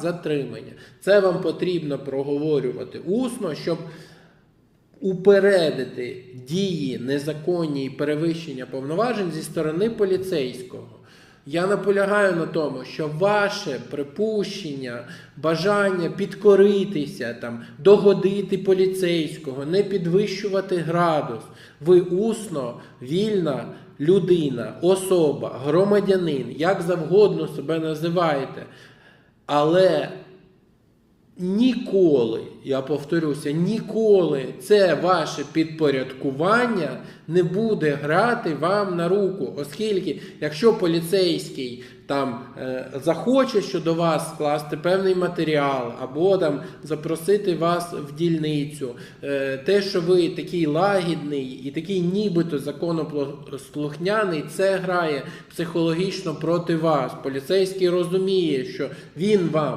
затримання. Це вам потрібно проговорювати усно, щоб упередити дії незаконні і перевищення повноважень зі сторони поліцейського. Я наполягаю на тому, що ваше припущення, бажання підкоритися, там, догодити поліцейського, не підвищувати градус. Ви усно, вільна людина, особа, громадянин, як завгодно себе називаєте. Але ніколи, я повторюся, ніколи це ваше підпорядкування не буде грати вам на руку, оскільки якщо поліцейський там е, захоче щодо вас скласти певний матеріал або там запросити вас в дільницю, е, те, що ви такий лагідний і такий нібито законослухняний, це грає психологічно проти вас. Поліцейський розуміє, що він вам